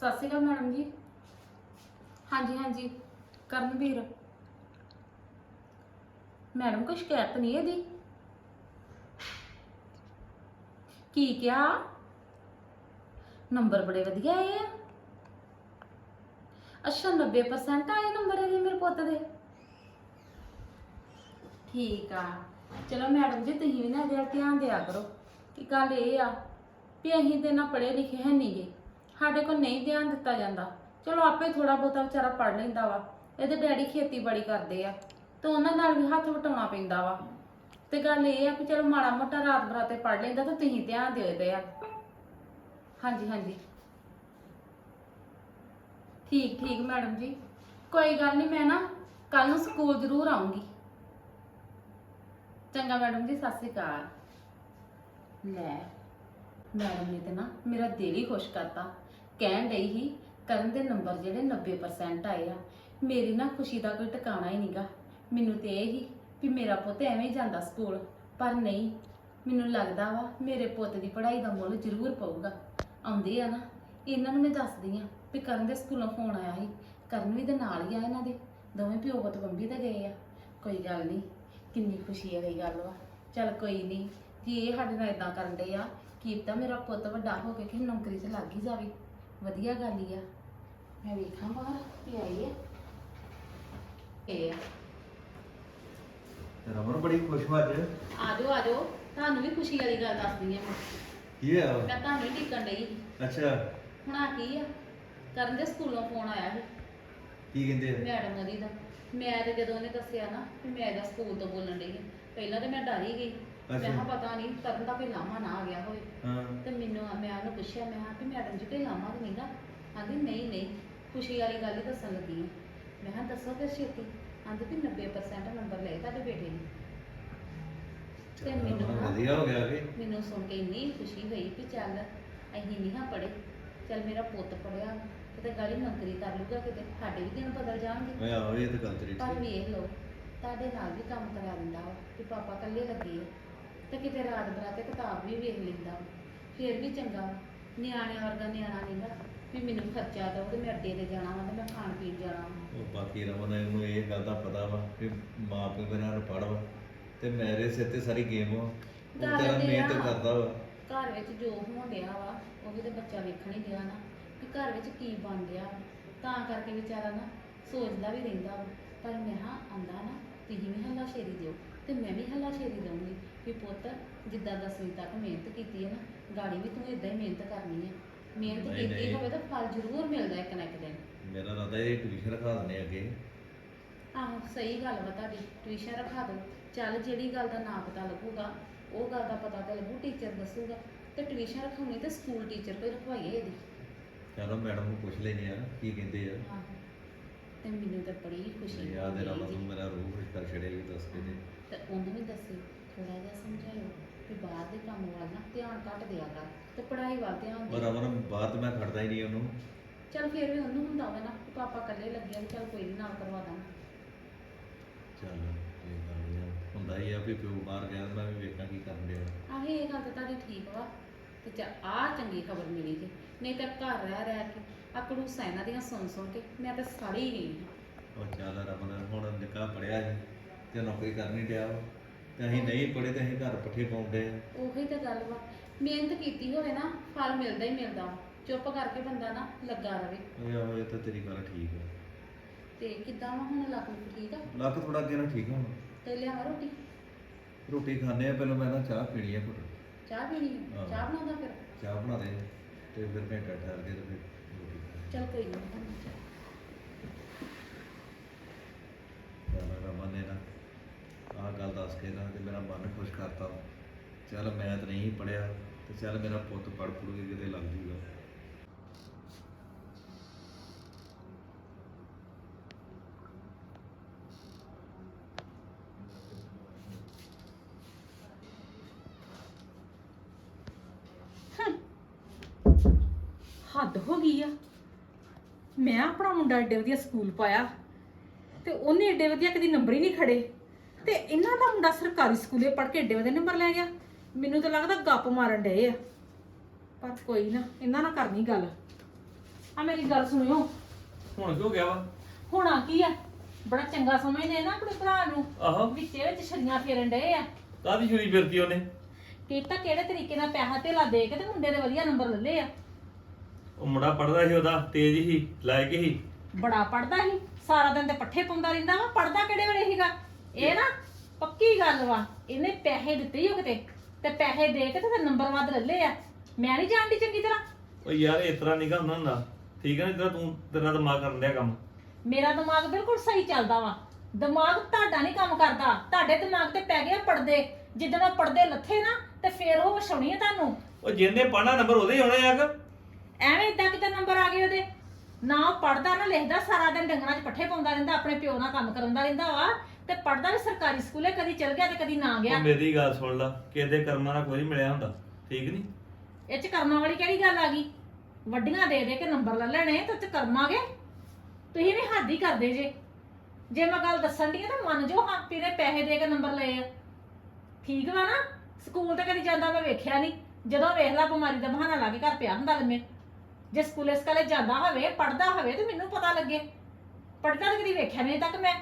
ਸਤਿ ਸ਼੍ਰੀ ਅਕਾਲ ਮੈਡਮ ਜੀ। ਹਾਂਜੀ ਹਾਂਜੀ। ਕਰਨਵੀਰ। ਮੈਡਮ ਕੋਈ ਸ਼ਿਕਾਇਤ ਨਹੀਂ ਇਹਦੀ? ਕੀ ਕਿਹਾ? ਨੰਬਰ ਬੜੇ ਵਧੀਆ ਆਏ ਆ। ਅੱਛਾ 90% ਆਏ ਨੰਬਰ ਇਹਦੇ ਮੇਰੇ ਪੁੱਤ ਦੇ। ਠੀਕ ਆ। ਚਲੋ ਮੈਡਮ ਜੀ, ਤੁਸੀਂ ਵੀ ਨਾ ਇਹਦੇ ਧਿਆਨ ਦਿਆ ਕਰੋ ਕਿ ਗੱਲ ਇਹ ਆ ਵੀ ਅਸੀਂ ਤੇ ਨਾ ਪੜ੍ਹੇ ਲਿਖੇ ਹੈ ਨਹੀਂਗੇ ਸਾਡੇ ਕੋਲ ਨਹੀਂ ਧਿਆਨ ਦਿੱਤਾ ਜਾਂਦਾ। ਚਲੋ ਆਪੇ ਥੋੜਾ ਬਹੁਤਾ ਵਿਚਾਰਾ ਪੜ ਲੈਂਦਾ ਵਾ। ਇਹਦੇ ਡੈਡੀ ਖੇਤੀਬਾੜੀ ਕਰਦੇ ਆ। ਤੇ ਉਹਨਾਂ ਨਾਲ ਵੀ ਹੱਥ ਵਟਾਉਣਾ ਪੈਂਦਾ ਵਾ। ਤੇ ਗੱਲ ਇਹ ਆ ਕਿ ਚਲੋ ਮਾੜਾ ਮੋਟਾ ਰਾਤ ਬਰਾਤੇ ਪੜ ਲੈਂਦਾ ਤਾਂ ਤੁਸੀਂ ਧਿਆਨ ਦਿਓ ਇਹਦੇ ਆ। ਹਾਂਜੀ ਹਾਂਜੀ। ਠੀਕ ਠੀਕ ਮੈਡਮ ਜੀ। ਕੋਈ ਗੱਲ ਨਹੀਂ, ਮੈਂ ਨਾ ਕੱਲ ਨੂੰ ਸਕੂਲ ਜ਼ਰੂਰ ਆਉਂਗੀ ਚੰਗਾ ਮੈਡਮ ਜੀ, ਸਤਿ ਸ਼੍ਰੀ ਅਕਾਲ। ਲੈ, ਮੈਡਮ ਨੇ ਤੇ ਨਾ ਮੇਰਾ ਦਿਲ ਹੀ ਖੁਸ਼ ਕਰਤਾ। ਕਹਿਣ ਡਈ ਹੀ ਕਰਨ ਦੇ ਨੰਬਰ ਜਿਹੜੇ 90% ਆਏ ਆ, ਮੇਰੀ ਨਾ ਖੁਸ਼ੀ ਦਾ ਕੋਈ ਟਿਕਾਣਾ ਹੀ ਨਹੀਂਗਾ ਮੈਨੂੰ ਤੇ ਇਹ ਹੀ ਵੀ ਮੇਰਾ ਪੁੱਤ ਐਵੇਂ ਹੀ ਜਾਂਦਾ ਸਕੂਲ। ਪਰ ਨਹੀਂ, ਮੈਨੂੰ ਲੱਗਦਾ ਵਾ ਮੇਰੇ ਪੁੱਤ ਦੀ ਪੜ੍ਹਾਈ ਦਾ ਮੁੱਲ ਜ਼ਰੂਰ ਪਊਗਾ। ਆਉਂਦੇ ਆ ਨਾ, ਇਹਨਾਂ ਨੂੰ ਮੈਂ ਦੱਸਦੀ ਆ ਵੀ ਕਰਨ ਦੇ ਸਕੂਲੋਂ ਫੋਨ ਆਇਆ ਸੀ। ਕਰਨ ਵੀ ਦੇ ਨਾਲ ਹੀ ਆ ਇਹਨਾਂ ਦੇ। ਦੋਵੇਂ ਪਿਓ ਪੁੱਤ ਬੰਬੀ ਤੇ ਗਏ ਆ। ਕੋਈ ਗੱਲ ਨਹੀਂ, ਕਿੰਨੀ ਖੁਸ਼ੀ ਵਾਲੀ ਗੱਲ ਵਾ। ਚੱਲ ਕੋਈ ਨਹੀਂ, ਜੇ ਇਹ ਸਾਡੇ ਨਾਲ ਇਦਾਂ ਕਰਨ ਦੇ ਆ ਕੀਤਾ ਮੇਰਾ ਪੁੱਤ ਵੱਡਾ ਹੋ ਕੇ ਕਿ ਨੌਕਰੀ 'ਚ ਲੱਗ ਹੀ ਜਾਵੇ। ਵਧੀਆ ਗੱਲ ਹੀ ਆ। ਮੈਂ ਵੇਖਾਂ ਬਾਹਰ ਵੀ ਆਈ ਹੈ ਇਹ ਆ। ਰਮਨ ਬੜੀ ਖੁਸ਼ ਹੋ ਅੱਜ। ਆ ਜਾਓ ਆ ਜਾਓ ਤੁਹਾਨੂੰ ਵੀ ਖੁਸ਼ੀ ਵਾਲੀ ਗੱਲ ਦੱਸਦੀ ਆ ਮੈਂ। ਕੀ ਆ ਮੈਂ ਤੁਹਾਨੂੰ ਹੀ ਟਿਕਣ ਡਈ ਅੱਛਾ। ਹੁਣ ਆ ਕੀ ਆ? ਕਰਨ ਦੇ ਸਕੂਲੋਂ ਫੋਨ ਆਇਆ ਸੀ। ਕੀ ਕਹਿੰਦੇ ਆ? ਮੈਡਮ ਉਹਦੀ ਦਾ। ਮੈਂ ਤੇ ਜਦੋਂ ਉਹਨੇ ਦੱਸਿਆ ਨਾ ਕਿ ਮੈਂ ਇਹਦਾ ਸਕੂਲ ਤੋਂ ਬੋਲਣ ਹਾਂ ਪਹਿਲਾਂ ਤੇ ਮੈਂ ਡਰ ਹੀ ਗਈ। ਮੈਂ। ਕਿਹਾ ਪਤਾ ਨਹੀਂ ਕਰਨ ਦਾ ਕੋਈ ਲਾਮਾ ਨਾ ਆ ਗਿਆ ਹੋਵੇ। ਹਾਂ। ਤੇ ਮੈਨੂੰ ਮੈਂ ਉਹਨੂੰ ਪੁੱਛਿਆ ਮੈਂ ਕਿਹਾ ਵੀ ਮੈਡਮ ਜੀ ਕੋਈ ਲਾਮਾ ਤਾਂ ਨਹੀਂਗਾ ਆਂਦੀ ਨਹੀਂ ਨਹੀਂ ਖੁਸ਼ੀ ਵਾਲੀ ਗੱਲ ਹੀ ਦੱਸਣ ਲੱਗੀ ਹਾਂ ਮੈਂ ਕਿਹਾ ਦੱਸੋ ਫਿਰ ਛੇਤੀ। ਆਂਦੀ ਵੀ 90% ਨੰਬਰ ਲਏ ਤੁਹਾਡੇ ਬੇਟੇ ਨੇ। ਤੇ ਮੈਨੂੰ ਨਾ ਵਧੀਆ ਹੋ ਗਿਆ ਕਿ ਮੈਨੂੰ ਸੁਣ ਕੇ ਇੰਨੀ ਖੁਸ਼ੀ ਹੋਈ ਕਿ ਚੱਲ ਅਸੀਂ ਨਹੀਂ ਹਾਂ ਪੜੇ ਚੱਲ ਮੇਰਾ ਪੁੱਤ ਪੜਿਆ ਕਿਤੇ ਗਾੜੀ ਨੌਕਰੀ ਕਰ ਲੂਗਾ ਕਿਤੇ ਸਾਡੇ ਵੀ ਦਿਨ ਬਦਲ ਜਾਣਗੇ। ਮੈਂ ਆਹੋ ਇਹ ਤਾਂ ਗੱਲ ਤੇਰੀ ਪਰ ਠੀਕ। ਵੇਖ ਲਓ ਤੁਹਾਡੇ ਨਾਲ ਵੀ ਕੰਮ ਕਰਾ ਦਿੰਦਾ ਵਾ ਕਿ ਪਾਪਾ ਇਕੱਲੇ ਲੱਗੇ ਆ। ਤੇ ਕਿਤੇ ਰਾਤ ਬਰਾਤੇ ਕਿਤਾਬ ਵੀ ਵੇਖ ਲੈਂਦਾ। ਫਿਰ ਵੀ ਚੰਗਾ। ਨਿਆਣਿਆਂ ਵਰਗਾ ਨਿਆਣਾ ਨਹੀਂਗਾ ਵੀ ਮੈਨੂੰ ਖਰਚਾ ਦੋ ਤੇ ਮੈਂ ਅੱਡੇ ਤੇ ਜਾਣਾ ਵਾ ਤੇ ਮੈਂ ਖਾਣ ਪੀਣ ਜਾਣਾ ਵਾ ਉਹ ਬਾਕੀ ਰਮਨ ਨੂੰ ਇਹ ਗੱਲ ਦਾ ਪਤਾ ਵਾ ਕਿ ਮਾਂ ਪਿਓ ਮੇਰਾ ਅਨਪੜ੍ਹ ਵਾ ਤੇ ਮੇਰੇ ਸਿਰ ਤੇ ਸਾਰੀ ਗੇਮ ਵਾ ਉਹ ਗੱਲ ਤੇਰਾ ਤੇ ਮਿਹਨਤ। ਕਰਦਾ ਵਾ ਘਰ ਵਿੱਚ ਜੋ ਹੋਣ ਡਿਆ ਵਾ ਉਹ ਵੀ ਤੇ ਬੱਚਾ ਵੇਖਣ ਹੀ ਡਿਆ ਨਾ ਕਿ ਘਰ ਵਿੱਚ ਕੀ ਬਣ ਡਿਆ ਵਾ। ਤਾਂ ਕਰਕੇ ਵਿਚਾਰਾ ਨਾ ਸੋਚਦਾ ਵੀ ਰਹਿੰਦਾ ਵਾ ਪਰ ਮੈਂ ਹਾਂ ਆਂਦਾ ਨਾ ਤੁਸੀਂ ਵੀ ਹੱਲਾ ਸ਼ੇਰੀ ਦਿਓ ਤੇ ਮੈਂ ਵੀ ਹੱਲਾ ਸ਼ੇਰੀ ਦਊਂਗੀ ਕਿ ਪੁੱਤ ਜਿੱਦਾਂ ਦਸਵੀਂ ਤੱਕ ਮਿਹਨਤ ਕੀਤੀ ਹੈ ਨਾ ਗਾੜੀ ਵੀ ਤੂੰ ਇਦਾਂ ਹੀ ਮਿਹਨਤ ਕਰਨੀ ਹੈ। ਮਿਹਨਤ ਨਹੀਂ, ਕੀਤੀ ਨਹੀਂ। ਹੋਵੇ ਤਾਂ ਫਲ ਜ਼ਰੂਰ ਮਿਲਦਾ ਇੱਕ ਨਾ ਇੱਕ ਦਿਨ। ਮੇਰਾ ਰਾਦਾ ਇਹ ਟਿਊਸ਼ਨ ਰਖਾ ਦਿੰਦੇ ਅੱਗੇ। ਆਹੋ ਸਹੀ ਗੱਲ ਵਾ ਤੁਹਾਡੀ ਟਿਊਸ਼ਨ ਰਖਾ ਦਿਓ। ਚੱਲ ਜਿਹੜੀ ਗੱਲ ਦਾ ਨਾਂ ਪਤਾ ਲੱਗੂਗਾ ਉਹ ਗੱਲ ਦਾ ਪਤਾ ਤਾਂ ਲੱਗੂ ਟੀਚਰ ਦੱਸੂਗਾ। ਤੇ ਟਿਊਸ਼ਨ ਰਖਾਉਣੀ ਤੇ ਸਕੂਲ ਟੀਚਰ ਕੋਈ ਰਖਵਾਈਏ ਇਹਦੀ? ਚਲੋ ਮੈਡਮ ਨੂੰ ਪੁੱਛ ਲੈਨੇ ਆ ਕੀ ਕਹਿੰਦੇ ਆ। ਆਹੋ। ਤੇ ਮੈਨੂੰ ਤਾਂ ਬੜੀ ਖੁਸ਼ੀ ਯਾਦ ਹੈ ਹੋਈ ਰਮਨ ਜੀ। ਮੇਰਾ ਰੂਹ ਖੁਸ਼ ਕਰ ਛੜਿਆ ਵੀ ਦੱਸ ਕੇ ਤੇ ਤੇ ਉਹਨੂੰ ਵੀ ਦੱਸੀ। ਥੋੜਾ ਜਿਹਾ ਸਮਝਾਇਓ ਕਿ ਬਾਹਰ ਦੇ ਕੰਮ ਵੱਲ ਨਾ ਧਿਆਨ ਘੱਟ ਦਿਆ ਕਰ ਤੇ ਪੜ੍ਹਾਈ ਵੱਲ ਧਿਆਨ ਦੇ ਰਮਨ ਬਾਅਦ ਮੈਂ ਖੜਦਾ ਹੀ ਨਹੀਂ ਉਹਨੂੰ ਚਲ ਫਿਰ ਵੀ ਉਹਨੂੰ ਹੁੰਦਾ ਵਾ ਨਾ ਕਿ ਪਾਪਾ ਇਕੱਲੇ ਲੱਗੇ ਆ ਚਲ ਕੋਈ ਨਹੀਂ ਨਾਲ ਕਰਵਾ ਦਾਂ ਚੱਲ ਇਹ ਗੱਲ ਹੀ ਆ। ਹੁੰਦਾ ਹੀ ਆ ਵੀ ਪਿਓ ਬਾਹਰ ਗਿਆ ਤੇ ਮੈਂ ਵੀ ਵੇਖਾਂ ਕੀ ਕਰਨ ਡਿਆ ਆਹੇ ਇਹ ਗੱਲ ਤਾਂ ਤੁਹਾਡੀ ਠੀਕ ਵਾ ਤੇ ਚਾ ਆ ਚੰਗੀ ਖਬਰ ਮਿਲੀ ਜੀ ਨਹੀਂ ਤਾਂ ਘਰ ਰਹਿ ਰਹਿ ਕੇ ਆ ਕੜੂਸਾਂ ਇਹਨਾਂ ਦੀਆਂ ਸੁਣ ਸੁਣ ਕੇ ਮੈਂ ਤਾਂ ਸੜੀ ਗਈ ਹਾਂ। ਉਹ ਚੱਲ ਰਮਨ ਹੁਣ ਨਿੱਕਾ ਪੜਿਆ ਸੀ ਤੇ ਨੌਕਰੀ ਕਰਨੀ ਡਿਆ ਵਾ। ਤੇ ਅਸੀਂ ਨਹੀਂ ਪੜੇ ਤੇ ਅਸੀਂ ਘਰ ਪੱਠੇ ਪਾਉਂਦੇ ਆ। ਉਹੀ ਤਾਂ ਗੱਲ ਵਾ। ਮਿਹਨਤ ਕੀਤੀ ਹੋਵੇ ਨਾ ਫਲ ਮਿਲਦਾ ਹੀ ਮਿਲਦਾ। ਚੁੱਪ ਕਰਕੇ ਬੰਦਾ ਨਾ ਲੱਗਾ ਰਵੇ। ਇਹ ਆਹੋ ਇਹ ਤਾਂ ਤੇਰੀ ਗੱਲ ਠੀਕ ਆ। ਤੇ ਕਿੱਦਾਂ ਵਾ ਹੁਣ ਲੱਕ ਲੁੱਕ ਠੀਕ ਆ? ਲੱਕ ਥੋੜਾ ਅੱਗੇ ਨਾ ਠੀਕ ਹੁਣ। ਤੇ ਲਿਆ ਰੋਟੀ? ਰੋਟੀ ਖਾਣੇ ਆ ਪਹਿਲਾਂ ਮੈਂ ਨਾ ਚਾਹ ਪੀਣੀ ਆ ਘੁੱਟ। ਚਾਹ ਪੀਣੀ ਆ? ਹਾਂ। ਚਾਹ ਬਣਾਉਂਦਾ ਫਿਰ? ਚਾਹ ਬਣਾ ਦੇ। ਤੇ ਫਿਰ ਘੰਟਾ ਠਹਿਰ ਕੇ ਤੇ ਫਿਰ ਰੋਟੀ। ਚਲ ਕੋਈ ਨਹੀਂ ਚੱਲ ਰਮਨ ਨੇ ਨਾ ਆਹ ਗੱਲ ਦੱਸ ਕੇ ਨਾ ਤੇ ਮੇਰਾ ਮਨ ਖੁਸ਼ ਕਰਤਾ। ਚੱਲ ਮੈਂ ਤਾਂ ਨਹੀਂ ਪੜਿਆ ਤੇ ਚੱਲ ਮੇਰਾ ਪੁੱਤ ਪੜ ਪੜੂ ਕੇ ਕਿਤੇ ਲੱਗ ਜੂਗਾ। ਹੱਦ ਹੋ ਗਈ ਆ। ਮੈਂ ਆਪਣਾ ਮੁੰਡਾ ਏਡੇ ਵਧੀਆ ਸਕੂਲ ਪਾਇਆ ਤੇ ਉਹਨੇ ਏਡੇ ਵਧੀਆ ਕਦੀ ਨੰਬਰ ਹੀ ਨਹੀਂ ਖੜੇ। ਤੇ ਇਹਨਾਂ ਦਾ ਮੁੰਡਾ ਸਰਕਾਰੀ ਸਕੂਲੇ ਪੜ੍ਹ ਕੇ ਏਡੇ ਵਧੀਆ ਨੰਬਰ ਲੈ ਗਿਆ। ਮੈਨੂੰ ਤਾਂ ਲੱਗਦਾ ਗੱਪ ਮਾਰਨ ਡਏ ਆ। ਪਰ ਕੋਈ ਨਾ ਇਹਨਾਂ ਨਾਲ ਕਰਨੀ ਗੱਲ। ਆ ਮੇਰੀ ਗੱਲ ਸੁਣਿਓ। ਹੁਣ ਕਿਉਂ ਗਿਆ ਵਾ? ਹੋਣਾ ਕੀ ਆ? ਬੜਾ ਚੰਗਾ ਸਮਝਦੇ ਨਾ ਆਪਣੇ ਭਰਾ ਨੂੰ। ਆਹੋ। ਵਿੱਚੇ ਵਿੱਚ ਛੜੀਆਂ ਫੇਰਨ ਡਏ ਆ। ਕਾਦੀ ਛੁਰੀ ਫਿਰਦੀ ਉਹਨੇ? ਕੀਤਾ ਕਿਹੜੇ ਤਰੀਕੇ ਨਾਲ ਪੈਸਾ ਧੇਲਾ ਦੇ ਕੇ ਤੇ ਮੁੰਡੇ ਦੇ ਵਧੀਆ ਨੰਬਰ ਲੱਲੇ ਆ। ਉਹ ਮੁੰਡਾ ਪੜਦਾ ਸੀ ਉਹਦਾ ਤੇਜ਼ ਹੀ ਲਾਇਕ ਹੀ। ਬੜਾ ਪੜਦਾ ਸੀ। ਸਾਰਾ ਦਿਨ ਤੇ ਪੱਠੇ ਪਾਉਂਦਾ ਰਹਿੰਦਾ ਵਾ। ਪੜਦਾ ਕਿਹੜੇ ਵੇਲੇ ਸੀਗਾ? ਇਹ ਨਾ ਪੱਕੀ ਗੱਲ ਵਾ ਇਹਨੇ ਪੈਸੇ ਦਿੱਤੇ ਹੀ ਕਿਤੇ ਤੇ ਪੈਸੇ ਦੇ ਕੇ ਤੇ ਫਿਰ ਨੰਬਰ ਵੱਧ ਲੱਲੇ ਆ। ਮੈਂ ਨਹੀਂ ਜਾਣਦੀ ਚੰਗੀ ਤਰ੍ਹਾਂ। ਉਹ ਯਾਰ ਇਸ ਤਰ੍ਹਾਂ ਨਹੀਂ ਹੁੰਦਾ ਹੁੰਦਾ। ਠੀਕ ਹੈ ਨਾ ਜਿਹੜਾ ਤੂੰ ਤੇਰਾ ਦਿਮਾਗ ਕਰਨ ਡਿਆ ਕੰਮ। ਮੇਰਾ ਦਿਮਾਗ ਬਿਲਕੁਲ ਸਹੀ ਚੱਲਦਾ ਵਾ। ਦਿਮਾਗ ਤੁਹਾਡਾ ਨਹੀਂ ਕੰਮ ਕਰਦਾ। ਤੁਹਾਡੇ ਦਿਮਾਗ ਤੇ ਪੈ ਗਿਆ ਪੜਦੇ ਜਿੱਦਣ ਉਹ ਪੜਦੇ ਲੱਥੇ ਨਾ ਤੇ ਫੇਰ ਉਹ ਵਛਾਉਣੀ ਆ ਤੁਹਾਨੂੰ। ਉਹ ਜਿਹਨੇ ਪੜਨਾ ਨੰਬਰ ਉਹਦੇ ਹੀ ਹੋਣੇ ਆ ਕਿ? ਐਵੇਂ ਇਦਾਂ ਕਿਤੇ ਨੰਬਰ ਆ ਗਏ ਉਹਦੇ। ਨਾ ਉਹ ਪੜਦਾ ਨਾ ਲਿਖਦਾ ਸਾਰਾ ਦਿਨ ਡੰਗਰਾਂ 'ਚ ਪੱਠੇ ਪਾਉਂਦਾ ਰਹਿੰਦਾ ਆਪਣੇ ਪਿਓ ਨਾਲ ਕੰਮ ਕਰਾਉਂਦਾ ਰਹਿੰਦਾ ਵਾ। ਤੇ ਪੜਦਾ ਵੀ ਸਰਕਾਰੀ ਸਕੂਲੇ ਕਦੀ ਚਲ ਗਿਆ ਤੇ ਕਦੀ ਨਾ ਗਿਆ। ਉਹ ਮੇਰੀ ਗੱਲ ਸੁਣ ਲਾ ਕਿਹਦੇ ਕਰਮਾਂ ਨਾਲ ਕੋਈ ਮਿਲਿਆ ਹੁੰਦਾ ਠੀਕ ਨਹੀਂ ਇਹ 'ਚ ਕਰਮਾਂ ਵਾਲੀ ਕਿਹੜੀ ਗੱਲ ਆ ਗਈ? ਵੱਡੀਆਂ ਦੇ ਦੇ ਕੇ ਨੰਬਰ ਲੈ ਲੈਣੇ ਤੇ 'ਚ ਕਰਮਾਂਗੇ ਤੁਸੀਂ ਵੀ ਹੱਦ ਹੀ ਕਰਦੇ ਜੇ। ਜੇ ਮੈਂ ਗੱਲ ਦੱਸਣ ਦੀ ਤਾਂ ਮੰਨ ਜੋ ਹਾਂ ਤੇਰੇ ਪੈਸੇ ਦੇ ਕੇ ਨੰਬਰ ਲਏ ਆ। ਠੀਕ ਵਾ ਨਾ? ਸਕੂਲ ਤੇ ਕਦੀ ਜਾਂਦਾ ਮੈਂ ਵੇਖਿਆ ਨਹੀਂ ਜਦੋਂ ਵੇਖ ਲਾ ਬਿਮਾਰੀ ਦਾ ਬਹਾਨਾ ਲਾ ਕੇ ਘਰ ਪਿਆ ਹੁੰਦਾ ਲੰਮੇ। ਜੇ ਸਕੂਲੇ ਸਕਾਲੇ ਜਾਂਦਾ ਹੋਵੇ ਪੜਦਾ ਹੋਵੇ ਤੇ ਮੈਨੂੰ ਪਤਾ ਲੱਗੇ। ਪੜਦਾ ਤਾਂ ਕਦੀ ਵੇਖਿਆ ਨਹੀਂ ਤੱਕ ਮੈਂ।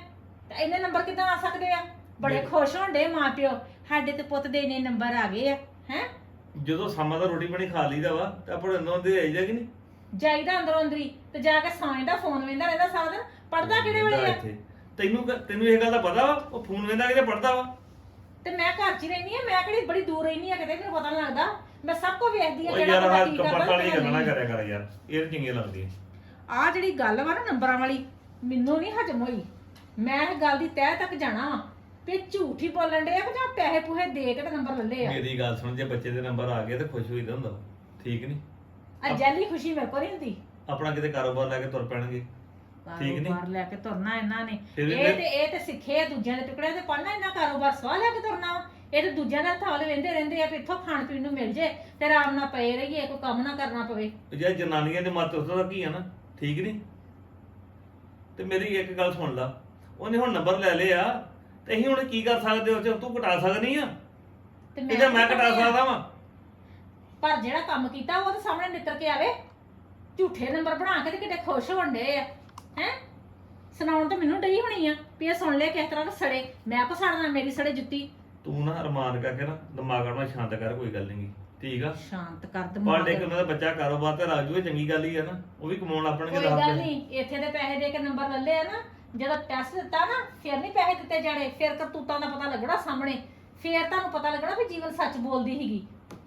ਤੇ ਇੰਨੇ ਨੰਬਰ ਕਿੱਦਾਂ ਆ ਸਕਦੇ ਆ? ਬੜੇ। ਖੁਸ਼ ਹੁੰਦੇ ਮਾਂ ਪਿਓ। ਸਾਡੇ ਤੇ ਪੁੱਤ ਦੇ ਇੰਨੇ ਨੰਬਰ ਆ ਗਏ ਆ ਹੈ? ਜਦੋਂ ਸਾਮਾਂ ਦਾ ਰੋਟੀ ਪਾਣੀ ਖਾ ਲਈਦਾ ਵਾ ਤਾਂ ਆਪਣੇ ਅੰਦਰੋਂ ਦੇ ਆਈ ਜਾ ਕਿ ਨਹੀਂ? ਜਾਈਦਾ ਅੰਦਰੋਂ ਅੰਦਰੀ ਤੇ ਜਾ ਕੇ ਸਾਂਝਦਾ ਫੋਨ ਵੇਂਦਾ ਰਹਿੰਦਾ ਸਾਰਾ ਦਿਨ। ਪੜਦਾ ਕਿਹੜੇ ਵੇਲੇ ਆ? ਇੱਥੇ। ਤੈਨੂੰ ਕ- ਤੈਨੂੰ ਇਹ ਗੱਲ ਦਾ ਪਤਾ ਵਾ? ਉਹ ਫੋਨ ਵੇਂਦਾ ਕਿ ਪੜਦਾ ਵਾ? ਤੇ ਮੈਂ ਘਰ 'ਚ ਹੀ ਰਹਿੰਦੀ ਆ ਮੈਂ ਕਿਹੜੀ ਬੜੀ ਦੂਰ ਰਹਿੰਦੀ ਆ ਕਿਤੇ ਮੈਨੂੰ ਪਤਾ ਨਹੀਂ ਲੱਗਦਾ। ਮੈਂ ਸਭ ਕੁਝ ਵੇਖਦੀ ਆ ਉਹ ਕਿਹੜਾ ਯਾਰ ਬੰਦਾ ਹਾਂ ਕੀ ਕਰਦਾ ਵਾਲੀ ਤੇ ਗੱਲਾਂ ਨਾ ਨਹੀਂ। ਕਰਿਆ ਕਰ ਯਾਰ ਇਹ ਤਾਂ ਚੰਗੀਆਂ ਲੱਗਦੀਆਂ। ਆ ਜਿਹੜੀ ਗੱਲ ਵਾ ਨਾ ਨੰਬਰਾਂ ਵਾਲੀ ਮੈਨੂੰ ਨਹੀਂ ਹਜਮ ਹੋਈ। ਮੈਂ ਇਹ ਗੱਲ ਦੀ ਤਹਿ ਤੱਕ ਜਾਣਾ ਵਾ ਤੇ ਝੂਠ ਹੀ ਬੋਲਣ ਦੇ ਆ ਕਿ ਜਾਂ ਪੈਸੇ ਪੂਹੇ ਦੇ ਕੇ ਤੇ ਨੰਬਰ ਲੱਲੇ ਆ? ਮੇਰੀ ਗੱਲ ਸੁਣ ਜੇ ਬੱਚੇ ਦੇ ਨੰਬਰ ਆ ਗਏ ਤਾਂ ਖੁਸ਼ ਹੋਈਦਾ ਹੁੰਦਾ ਵਾ। ਠੀਕ ਨਹੀਂ? ਆ ਜੈਲੀ ਖੁਸ਼ੀ ਮੇਰੇ ਕੋਲ ਨਹੀਂ ਹੁੰਦੀ। ਆਪਣਾ ਕਿਤੇ ਕਾਰੋਬਾਰ ਲੈ ਕੇ ਤੁਰ ਪੈਣਗੇ। ਠੀਕ ਨੀ? ਕਾਰੋਬਾਰ ਲੈ ਕੇ ਤੁਰਨਾ ਇਹਨਾਂ ਨੇ। ਫਿਰ ਇਹ ਤੇ ਇਹ ਤੇ ਸਿੱਖੇ ਆ ਦੂਜਿਆਂ ਦੇ ਟੁਕੜਿਆਂ ਤੇ ਪੜਨਾ ਇਹਨਾਂ ਕਾਰੋਬਾਰ ਸਵਾਹ ਲੈ ਕੇ ਤੁਰਨਾ ਵਾ। ਇਹ ਤੇ ਦੂਜਿਆਂ ਦੇ ਹੱਥਾਂ ਵਾਲੇ ਰਹਿੰਦੇ ਆ ਵੀ ਇੱਥੋਂ ਖਾਣ ਪੀਣ ਨੂੰ ਮਿਲ ਜੇ ਤੇ ਆਰਾਮ ਨਾਲ ਪਏ ਰਹੀਏ ਕੋਈ ਕੰਮ ਨਾ ਕਰਨਾ ਪਵੇ। ਜੇ ਜਨਾਨੀਆਂ ਦੇ ਮੱਤ ਉਸ ਦਾ ਕੀ ਆ ਨਾ ਠੀਕ ਨਹੀਂ? ਤੇ ਮੇਰੀ ਇੱਕ ਗੱਲ ਸੁਣ ਲਾ। ਉਹਨੇ ਹੁਣ ਨੰਬਰ ਲੈ ਲਿਆ ਤੇ ਅਸੀਂ ਹੁਣ ਕੀ ਕਰ ਸਕਦੇ ਹੋ ਤੂੰ ਘਟਾ ਸਕਦੀ ਆ? ਤੇ ਇਹਦਾ ਮੈਂ ਘਟਾ ਆ? ਸਕਦਾ ਵਾਂ। ਪਰ ਜਿਹੜਾ ਕੰਮ ਕੀਤਾ ਉਹ ਤਾਂ ਸਾਹਮਣੇ ਨਿੱਤਰ ਕੇ ਆਵੇ। ਝੂਠੇ ਨੰਬਰ ਬਣਾ ਕੇ ਤੇ ਕਿਤੇ ਖੁਸ਼ ਹੋਣ ਡੇ ਆ। ਹੈ? ਸੁਣਾਉਣ ਤਾਂ ਮੈਨੂੰ ਡਈ ਹੋਣੀ ਆ ਵੀ ਇਹ ਸੁਣ ਲਿਆ ਕਿਸ ਤਰ੍ਹਾਂ ਦਾ ਸੜੇ। ਮੈਂ ਕੋ ਸੜਨਾ ਮੇਰੀ ਸੜੇ ਜੁੱਤੀ। ਤੂੰ ਨਾ ਅਰਮਾਨ ਕਰਕੇ ਨਾ ਦਿਮਾਗ ਆਪਣਾ ਸ਼ਾਂਤ ਕਰ ਕੋਈ ਗੱਲ ਨਹੀਂ ਠੀਕ ਆ? ਸ਼ਾਂਤ ਕਰ ਪਰ ਦਿਮਾਗ ਦੇ ਉਹਨਾਂ ਦਾ ਬੱਚਾ ਕਾਰੋਬਾਰ ਤੇ ਰਾਜੂ ਇਹ ਚੰਗੀ ਗੱਲ ਹੀ ਆ ਨਾ। ਉਹ ਵੀ ਕਮਾਉਣ ਆਪਣਗੇ ਕੋਈ ਦੱਸ ਗੱਲ ਨਹੀਂ ਇੱਥੇ ਦੇ ਪੈਸੇ ਦੇ ਕੇ ਨੰਬਰ ਲੱਲੇ ਆ ਨਾ। ਜਦੋਂ ਟੈਸਟ ਦਿੱਤਾ ਨਾ ਫਿਰ ਨਹੀਂ ਪੈਸੇ ਦਿੱਤੇ ਜਾਣੇ ਫਿਰ ਕਰਤੂਤਾਂ ਦਾ ਪਤਾ ਲੱਗਣਾ ਸਾਹਮਣੇ। ਫਿਰ ਤੁਹਾਨੂੰ ਪਤਾ ਲੱਗਣਾ ਵੀ ਜੀਵਨ ਸੱਚ ਬੋਲਦੀ ਸੀਗੀ।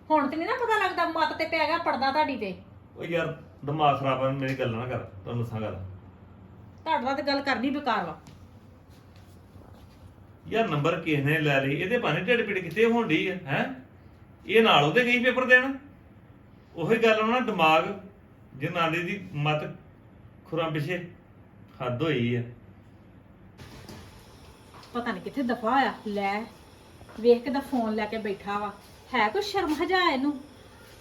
ਹੁਣ ਤੇ ਨਹੀਂ ਨਾ ਪਤਾ ਲੱਗਦਾ ਮੱਤ ਤੇ ਪੈ ਗਿਆ ਪਰਦਾ ਤੁਹਾਡੀ ਤੇ। ਉਹ ਯਾਰ ਦਿਮਾਗ ਖਰਾਬ ਆ ਮੇਰੀ ਗੱਲ ਨਾ ਕਰ ਤੁਹਾਨੂੰ ਦੱਸਾਂ ਗੱਲ। ਤੁਹਾਡੇ ਨਾਲ ਤੇ ਗੱਲ ਕਰਨੀ ਬੇਕਾਰ ਵਾ। ਯਾਰ ਨੰਬਰ ਕਿਸ ਨੇ ਲੈ ਲਈ ਇਹਦੇ ਬਾਨੇ ਢਿੱਡ ਪਿੱਟ ਕਿੱਥੇ ਹੋਣ ਡਈ ਹੈ ਹੈ? ਇਹ ਨਾਲ ਉਹਦੇ ਗਈ ਪੇਪਰ ਦੇਣ? ਉਹੀ ਗੱਲ ਉਹਨਾਂ ਦਾ ਦਿਮਾਗ ਜਨਾਨੀ ਦੀ ਮਤ ਖੁਰਾਂ ਪਿਛੇ ਹੱਦ ਹੋਈ ਹੈ ਪਤਾ ਨਹੀਂ ਕਿੱਥੇ ਦਫਾ ਆ ਲੈ ਵੇਖ ਕੇ ਦਾ ਫੋਨ ਲੈ ਕੇ ਬੈਠਾ ਵਾ। ਹੈ ਕੋਈ ਸ਼ਰਮ ਹਜਾ ਇਹਨੂੰ?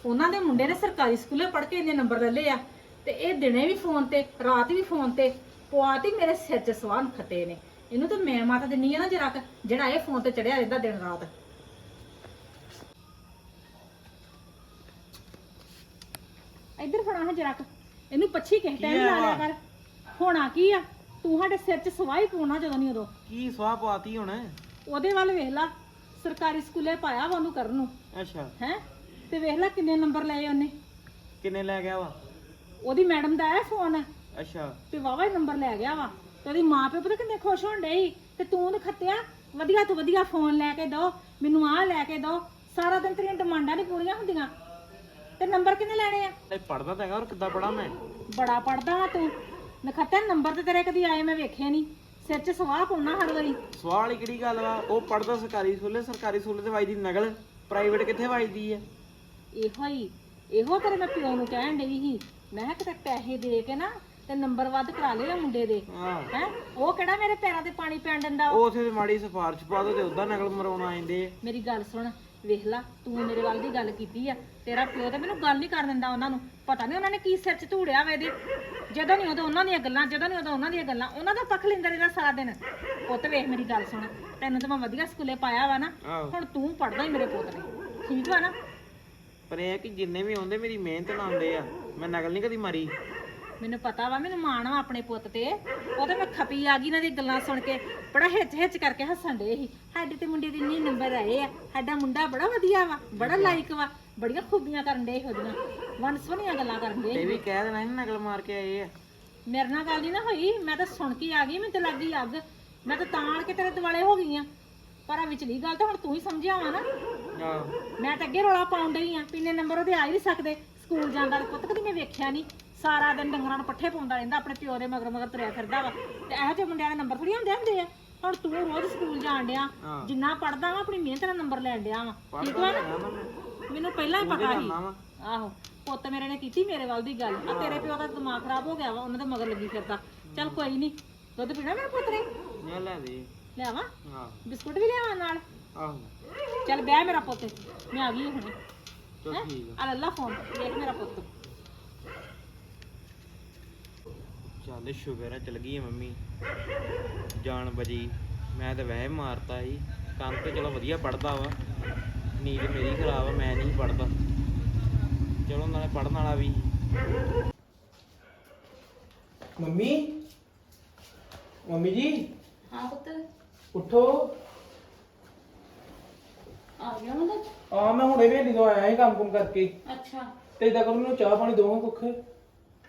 ਉਹਨਾਂ ਦੇ ਮੁੰਡੇ ਨੇ ਸਰਕਾਰੀ ਸਕੂਲੇ ਪੜ੍ਹ ਕੇ ਇੰਨੇ ਨੰਬਰ ਲੈ ਲਏ ਆ ਤੇ ਇਹ ਦਿਨੇ ਵੀ ਫੋਨ ਤੇ ਰਾਤ ਵੀ ਫੋਨ ਤੇ ਪੁਆਤੀ ਮੇਰੇ ਸਿਰ 'ਚ ਸਵਾਨ ਖੱਤੇ ਨੇ। ਇਹਨੂੰ ਤਾਂ ਮੈਂ ਮਾਤਾ ਦਿੰਨੀ ਆ ਨਾ ਜਰਾ ਕੁ, ਜਿਹੜਾ ਇਹ ਫੋਨ ਤੇ ਚੜਿਆ ਰਹਿੰਦਾ ਦਿਨ ਰਾਤ। ਇੱਧਰ ਫੜਾ ਹਾਂ ਜਰਾ ਕੁ। ਇਹਨੂੰ ਪੱਛੀ ਕਿਸੇ ਟਾਈਮ ਲਾ ਲਿਆ ਕਰ। ਹੋਣਾ ਕੀ ਆ? ਤੂੰ ਸਾਡੇ ਸਿਰ 'ਚ ਸਵਾਈ ਪਾਉਣਾ ਜਦੋਂ ਨਹੀਂ ਉਦੋਂ? ਕੀ ਸਵਾਹ ਪਾਤੀ ਹੁਣ? ਉਹਦੇ ਵੱਲ ਵੇਖ ਲਾ ਸਰਕਾਰੀ ਸਕੂਲੇ ਪਾਇਆ ਵਾ ਉਹਨੂੰ ਕਰਨ ਨੂੰ। ਅੱਛਾ। ਹੈ? ਤੇ ਵੇਖ ਲੈ ਕਿੰਨੇ ਨੰਬਰ ਲਏ ਉਹਨੇ। ਕਿੰਨੇ ਲੈ ਗਿਆ ਵਾ? ਉਹਦੀ ਮੈਡਮ ਦਾ ਆਇਆ ਫੋਨ। ਅੱਛਾ। ਤੇ ਵਾਵਾ ਹੀ ਨੰਬਰ ਲੈ ਗਿਆ ਵਾ। ਤੇ ਉਹਦੀ ਮਾਂ ਪਿਓ ਪਤਾ ਕਿੰਨੇ ਖੁਸ਼ ਹੋਣ ਸੀ ਤੇ ਤੂੰ ਉਹਨੂੰ ਖੱਤਿਆ ਵਧੀਆ ਤੋਂ ਵਧੀਆ ਫੋਨ ਲੈ ਕੇ ਦੋ ਮੈਨੂੰ ਆਹ ਲੈ ਕੇ ਦੋ। ਸਾਰਾ ਦਿਨ ਤੇਰੀਆਂ ਡਿਮਾਂਡਾਂ ਨਹੀਂ ਪੂਰੀਆਂ ਹੁੰਦੀਆਂ। ਤੇ ਨੰਬਰ ਕਿੰਨੇ ਲੈਣੇ ਆ? ਇਹ ਪੜਦਾ ਤਾਂ ਹੈਗਾ ਔਰ ਕਿੱਦਾਂ ਪੜਾ ਮੈਂ? ਬੜਾ ਪੜਦਾ ਵਾ ਤੂੰ। ਨਖੱਤੇ ਨੰਬਰ ਤੇ ਤੇਰੇ ਕਦੀ ਆਏ ਮੈਂ ਵੇਖਿਆ ਨਹੀਂ ਸਿਰ 'ਚ ਸਵਾਹ ਪਾਉਣਾ ਹਰ ਵਾਰੀ। ਸਵਾਹ ਵਾਲੀ ਕਿਹੜੀ ਗੱਲ ਵਾ? ਉਹ ਪੜਦਾ ਸਰਕਾਰੀ ਸਕੂਲੇ ਸਰਕਾਰੀ ਸਕੂਲੇ ਤੇ ਵੱਜਦੀ ਨਗਲ। ਪ੍ਰਾਈਵੇਟ ਕਿੱਥੇ ਵੱਜਦੀ ਹੈ ਇਹੋ ਹੀ ਇਹੋ ਤੇਰੇ ਮੈਂ ਪਿਓ ਨੂੰ ਕਹਿਣ ਡਈ ਸੀ। ਮੈਂ ਕਿਹਾ ਕਿਤੇ ਪੈਸੇ ਦੇ ਕੇ ਨਾ ਤੇ ਨੰਬਰ ਵੱਧ ਕਰਾ ਲਿਆ ਮੁੰਡੇ ਦੇ। ਹਾਂ। ਹੈ? ਉਹ ਕਿਹੜਾ ਮੇਰੇ ਪੈਰਾਂ ਤੇ ਪਾਣੀ ਪੈਣ ਦਿੰਦਾ? ਉਹ ਉਥੇ ਤੇ ਮਾੜੀ ਸਿਫਾਰਿਸ਼ ਪਾ ਦੋ ਤੇ ਉਦਾਂ ਨਗਲ ਮਰਾਉਣ ਆ ਜਾਂਦੇ ਆ। ਮੇਰੀ ਗੱਲ ਸੁਣ ਵੇਖ ਲਾ ਤੂੰ ਮੇਰੇ ਵੱਲ ਦੀ ਗੱਲ ਕੀਤੀ ਆ। ਤੇਰਾ ਪਿਓ ਤੇ ਮੈਨੂੰ ਗੱਲ ਨਹੀਂ ਕਰਨ ਦਿੰਦਾ ਉਹਨਾਂ ਨੂੰ। ਪਤਾ ਨਹੀਂ ਉਹਨਾਂ ਨੇ ਕੀ ਸਿਰ 'ਚ ਧੂੜਿਆ ਵਾ ਇਹਦੇ। ਜਦੋਂ ਨਹੀਂ ਉਦੋਂ ਉਹਨਾਂ ਦੀਆਂ ਗੱਲਾਂ ਜਦੋਂ ਨਹੀਂ ਉਦੋਂ ਉਹਨਾਂ ਦੀਆਂ ਗੱਲਾਂ ਉਹਨਾਂ ਦਾ ਪੱਖ ਲੈਂਦਾ ਰਹਿੰਦਾ ਸਾਰਾ ਦਿਨ। ਪੁੱਤ ਵੇਖ ਮੇਰੀ ਗੱਲ ਸੁਣ ਤੈਨੂੰ ਤਾਂ ਮੈਂ ਵਧੀਆ ਸਕੂਲੇ ਪਾਇਆ ਵਾ ਨਾ। ਆਹੋ। ਹੁਣ ਤੂੰ ਪੜਦਾ ਹੀ ਮੇਰੇ ਪੁੱਤ ਨੇ। ਠੀਕ ਵਾ ਨਾ? ਪਰ ਇਹ ਹੈ ਕਿ ਜਿੰਨੇ ਵੀ ਆਉਂਦੇ ਮੇਰੀ ਮਿਹਨਤ ਨਾਲ ਆਉਂਦੇ ਆ। ਮੈਂ ਨਗਲ ਨਹੀਂ ਕਦੀ ਮਾਰੀ। ਮੈਨੂੰ ਪਤਾ ਵਾ ਮੈਨੂੰ ਮਾਣ ਵਾ ਆਪਣੇ ਪੁੱਤ ਤੇ। ਉਹ ਤੇ ਮੈਂ ਖਪੀ ਆ ਗਈ ਇਹਨਾਂ ਦੀ ਗੱਲਾਂ ਸੁਣ ਕੇ। ਬੜਾ ਹਿੱਚ ਹਿੱਚ ਕਰਕੇ ਹੱਸਣ ਡੇ ਸੀ। ਸਾਡੇ ਤੇ ਮੁੰਡੇ ਦੇ ਇੰਨੇ ਨੰਬਰ ਆਏ ਆ। ਸਾਡਾ ਮੁੰਡਾ ਬੜਾ ਵਧੀਆ ਵਾ ਬੜਾ ਲਾਇਕ ਵਾ। ਬੜੀਆਂ ਖੂਬੀਆਂ ਕਰਨ ਡੇ ਉਹਦੀਆਂ ਵਨ ਸੋਹਣੀਆਂ ਗੱਲਾਂ ਕਰਨ ਡੇ ਇਹ ਵੀ ਕਹਿ ਦੇਣਾ ਸੀ ਨਕਲ ਮਾਰ ਕੇ ਆਏ ਆ। ਮੇਰੇ ਨਾਲ ਗੱਲ ਨਹੀਂ ਨਾ ਹੋਈ। ਮੈਂ ਤਾਂ ਸੁਣ ਕੇ ਆ ਗਈ ਮੈਨੂੰ ਤੇ ਲੱਗੀ ਅੱਗ। ਮੈਂ ਤਾਂ ਤਾਂ ਆਣ ਕੇ ਤੇਰੇ ਦੁਆਲੇ ਹੋ ਗਈ ਆ। ਪਰ ਆ ਵਿਚਲੀ ਗੱਲ ਤਾਂ ਹੁਣ ਤੂੰ ਹੀ ਸਮਝਿਆ ਵਾ ਨਾ। ਆਹ। ਮੈਂ ਤਾਂ ਅੱਗੇ ਰੌਲਾ ਪਾਉਣ ਡਈ ਆ ਪਿੰਨੇ ਨੰਬਰ ਉਹਦੇ ਆ ਹੀ ਨਹੀਂ ਸਕਦੇ। ਸਕੂਲ ਜਾਂਦਾ ਤਾਂ ਪੁੱਤ ਕਦੀ ਮੈਂ ਵੇਖਿਆ ਨਹੀਂ ਸਾਰਾ ਦਿਨ ਡੰਗਰਾਂ ਨੂੰ ਪੱਠੇ ਪਾਉਂਦਾ ਰਹਿੰਦਾ ਆਪਣੇ ਪਿਓ ਦੇ ਮਗਰ ਮਗਰ ਤੁਰਿਆ ਫਿਰਦਾ ਵਾ। ਤੇ ਇਹੋ ਜਿਹੇ ਮੁੰਡਿਆਂ ਦੇ ਨੰਬਰ ਥੋੜੀ ਹੁੰਦੇ ਹੁੰਦੇ ਆ। ਹੁਣ ਤੂੰ ਰੋਜ਼ ਸਕੂਲ ਜਾਣ ਡਿਆ ਹਾਂ। ਜਿੰਨਾ ਪੜਦਾ ਵਾ ਆਪਣੀ ਮਿਹਨਤ ਨਾਲ ਨੰਬਰ ਲੈਣ ਡਿਆ ਵਾ। ਠੀਕ ਵਾ ਨਾ? ਮੈਨੂੰ ਪਹਿਲਾਂ ਹੀ ਪਤਾ ਸੀ। ਆਹੋ ਪੁੱਤ ਮੇਰੇ ਨੇ ਕੀਤੀ ਮੇਰੇ ਵੱਲ ਦੀ ਗੱਲ। ਆ ਤੇਰੇ ਪਿਓ ਦਾ ਦਿਮਾਗ ਖਰਾਬ ਹੋ ਗਿਆ ਵਾ ਉਹਨਾਂ ਦੇ ਮਗਰ ਲੱਗੀ ਫਿਰਦਾ। ਚੱਲ ਕੋਈ ਨਹੀਂ ਦੁੱਧ ਪੀਣਾ ਮੇਰੇ ਪੁੱਤ ਨੇ? ਇਹ ਲੈ ਦੇ। ਲਿਆਵਾਂ ਹਾਂ। ਬਿਸਕੁਟ ਵੀ ਲਿਆਵਾਂ ਨਾਲ? ਆਹੋ। ਚੱਲ ਬਹਿ ਮੇਰਾ ਪੁੱਤ ਮੈਂ ਆ ਗਈ ਹੁਣੇ। ਚਲ ਹੈਂ? ਠੀਕ ਆ। ਲੱਲਾ ਫੋਨ ਦੇਖ ਮੇਰਾ ਪੁੱਤ ਆ ਚੱਲ ਸ਼ੁਕਰ ਆ ਚਲ ਗਈ ਆ ਮੰਮੀ। ਜਾਨ ਬਜੀ ਮੈਂ ਤਾਂ ਵਹਿ ਮਾਰਤਾ ਸੀ। ਕੰਮ ਤੇ ਚਲੋ ਵਧੀਆ ਪੜਦਾ ਵਾ। ਨੀਂਦ ਮੇਰੀ ਖਰਾਬ ਆ ਮੈਂ ਨਹੀਂ ਪੜਦਾ। ਚਲੋ ਨਾਲੇ ਪੜਨ ਵਾਲਾ ਵੀ। ਮੰਮੀ? ਮੰਮੀ ਜੀ? ਹਾਂ ਪੁੱਤ। ਉੱਠੋ। ਆ ਗਿਆ ਮਤਲਬ? ਆ ਮੈਂ ਹੁਣੇ ਵੇਲੀ ਤੋਂ ਆਇਆ ਸੀ ਕੰਮ ਕੁਮ ਕਰਕੇ। ਅੱਛਾ। ਤੇ ਇਦਾਂ ਕਰੋ ਮੈਨੂੰ ਚਾਹ ਪਾਣੀ ਦੋਵਾਂ ਕੁੱਖ।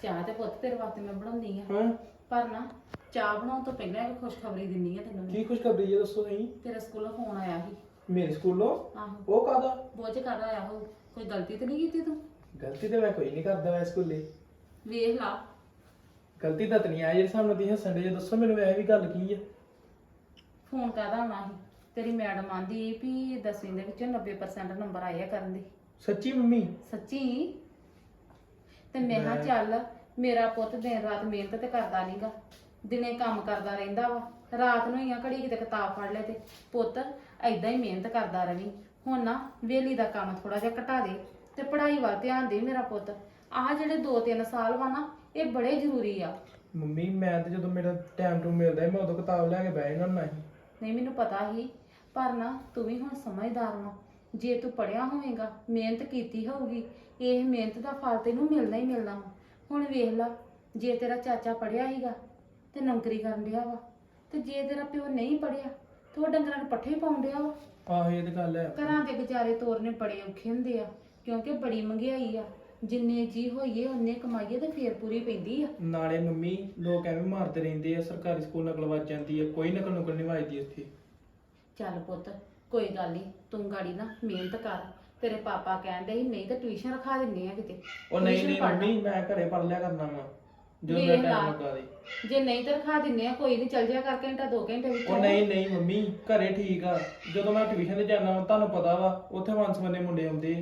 ਚਾਹ ਤੇ ਪੁੱਤ ਤੇਰੇ ਵਾਸਤੇ ਮੈਂ ਬਣਾਉਂਦੀ ਆ। ਹਾਂ? ਪਰ ਨਾ ਚਾਹ ਬਣਾਉਣ ਤੋਂ ਪਹਿਲਾਂ ਇੱਕ ਖੁਸ਼ਖਬਰੀ ਦਿੰਨੀ ਆ ਤੈਨੂੰ। ਕੀ ਖੁਸ਼ਖਬਰੀ ਹੈ ਦੱਸੋ ਸਹੀ ਤੇਰੇ ਸਕੂਲੋਂ ਫੋਨ ਆਇਆ ਸੀ। ਮੇਰੇ ਸਕੂਲੋਂ? ਆਹੋ। ਉਹ ਕਾਦਾ ਬੋਝ ਕਰ ਆਇਆ ਹੋ ਕੋਈ ਗਲਤੀ ਤੇ ਨਹੀਂ ਕੀਤੀ ਤੂੰ? ਗਲਤੀ ਤੇ ਮੈਂ ਕੋਈ ਨਹੀਂ ਕਰਦਾ ਵੈ ਸਕੂਲੇ। ਵੇਖ ਲਾ। ਗਲਤੀ ਤਾਂ ਨਹੀਂ ਆਈ ਜਿਹੜੇ ਸਾਹਮਣੇ ਦੀ ਹੱਸਣ ਦੇ ਦੱਸੋ ਮੈਨੂੰ ਇਹ ਵੀ ਗੱਲ ਕੀ ਹੈ ਫੋਨ ਕਾਹਦਾ ਆਉਣਾ ਸੀ? ਤੇਰੀ ਮੈਡਮ ਆਂਦੀ ਵੀ 10ਵੀਂ ਦੇ ਵਿੱਚੋਂ 90% ਨੰਬਰ ਆਏ ਆ ਕਰਨ ਦੇ। ਸੱਚੀ ਮੰਮੀ? ਸੱਚੀ? ਤੇ ਮੈਂ ਕਿਹਾ ਚੱਲ ਮੇਰਾ ਪੁੱਤ ਦਿਨ ਰਾਤ ਮਿਹਨਤ ਤੇ ਕਰਦਾ ਨਹੀਂਗਾ ਦਿਨੇ ਕੰਮ ਕਰਦਾ ਰਹਿੰਦਾ ਵਾ। ਰਾਤ ਨੂੰ ਹੀ ਆ ਘੜੀ ਕਿਤੇ ਕਿਤਾਬ ਫੜ ਲੈ ਤੇ ਪੁੱਤ ਐਦਾਂ ਹੀ ਮਿਹਨਤ ਕਰਦਾ ਰਵੀ। ਹੁਣ ਨਾ ਵੇਲੀ ਦਾ ਕੰਮ ਥੋੜਾ ਜਿਹਾ ਘਟਾ ਦੇ ਤੇ ਪੜ੍ਹਾਈ ਵੱਲ ਧਿਆਨ ਦੇ ਮੇਰਾ ਪੁੱਤ। ਆਹ ਜਿਹੜੇ 2-3 ਸਾਲ ਵਾ ਨਾ ਇਹ ਬੜੇ ਜ਼ਰੂਰੀ ਆ। ਮੰਮੀ ਮੈਂ ਤੇ ਜਦੋਂ ਮੇਰਾ ਟਾਈਮ ਟੂ ਮਿਲਦਾ ਸੀ, ਮੈਂ ਉਦੋਂ ਕਿਤਾਬ ਲੈ ਕੇ ਬਹਿ ਜਾਂਦਾ ਸੀ। ਨਹੀਂ ਮੈਨੂੰ ਪਤਾ ਹੀ ਪਰ ਨਾ ਤੂੰ ਵੀ ਹੁਣ ਸਮਝਦਾਰ ਵਾ। ਜੇ ਤੂੰ ਪੜਿਆ ਹੋਵੇਂਗਾ ਮਿਹਨਤ ਕੀਤੀ ਹੋਊਗੀ ਇਹ ਮਿਹਨਤ ਦਾ ਫਲ ਤੈਨੂੰ ਮਿਲਣਾ ਹੀ ਮਿਲਣਾ ਵਾ। ਹੁਣ ਵੇਖ ਲੈ ਜੇ ਤੇਰਾ ਚਾਚਾ ਪੜਿਆ ਹੀਗਾ ਤੇ ਨੌਕਰੀ ਕਰਨ ਡਿਆ ਵਾ ਤੇ ਜੇ ਤੇਰਾ ਪਿਓ ਨਹੀਂ ਪੜਿਆ ਤੇ ਉਹ ਡੰਗਰਾਂ ਨੂੰ ਪੱਠੇ ਪਾਉਣ ਡਿਆ ਵਾ। ਆਹੋ ਇਹ ਤੇ ਗੱਲ ਹੈ। ਘਰਾਂ ਦੇ ਗੁਜ਼ਾਰੇ ਤੋਰਨੇ ਬੜੇ ਔਖੇ ਹੁੰਦੇ ਆ ਕਿਉਂਕਿ ਬੜੀ ਮਹਿੰਗਾਈ ਆ। ਜਿੰਨੇ ਜੀ ਹੋਈਏ ਉਹਨੇ ਕਮਾਈਏ ਤੇ ਫੇਰ ਪੂਰੀ ਪੈਂਦੀ ਆ। ਨਾਲੇ ਮੰਮੀ ਲੋਕ ਐਵੇਂ ਮਾਰਦੇ ਰਹਿੰਦੇ ਆ ਸਰਕਾਰੀ ਸਕੂਲ ਨਕਲ ਵੱਜ ਜਾਂਦੀ ਹੈ ਕੋਈ ਨਕਲ ਨੁਕਲ ਨਹੀਂ ਵੱਜਦੀ ਇੱਥੇ। ਚੱਲ ਪੁੱਤ ਕੋਈ ਗੱਲ ਨਹੀਂ ਤੂੰ ਗਾੜੀ ਨਾ ਮਿਹਨਤ ਕਰ। ਤੇਰੇ ਪਾਪਾ ਕਹਿੰਦੇ ਸੀ ਨਹੀਂ ਤਾਂ ਟਿਊਸ਼ਨ ਰਖਾ ਦਿੰਦੇ ਆ ਕਿਤੇ। ਉਹ ਨਹੀਂ ਨਹੀਂ। ਮੰਮੀ ਮੈਂ ਘਰੇ ਪੜ ਲਿਆ ਕਰਨਾ ਵਾ। ਵੇਖ ਮੇਰਾ ਲਾ। ਟਾਈਮ ਲੱਗਾ ਦੇ ਜੇ ਨਹੀਂ ਤਾਂ ਰਖਾ ਦਿੰਦੇ ਆ ਕੋਈ ਨਹੀਂ ਚੱਲ ਜਿਆ ਕਰ ਘੰਟਾ ਦੋ ਘੰਟੇ ਵਿੱਚ। ਉਹ ਨਹੀਂ ਨਹੀਂ ਮੰਮੀ ਘਰੇ ਠੀਕ ਆ। ਜਦੋਂ ਮੈਂ ਟਿਊਸ਼ਨ ਤੇ ਜਾਂਦਾ ਵਾ ਤੁਹਾਨੂੰ ਪਤਾ ਵਾ ਉੱਥੇ ਵੰਸ ਬੰਨੇ ਮੁੰਡੇ ਆਉਂਦੇ ਆ।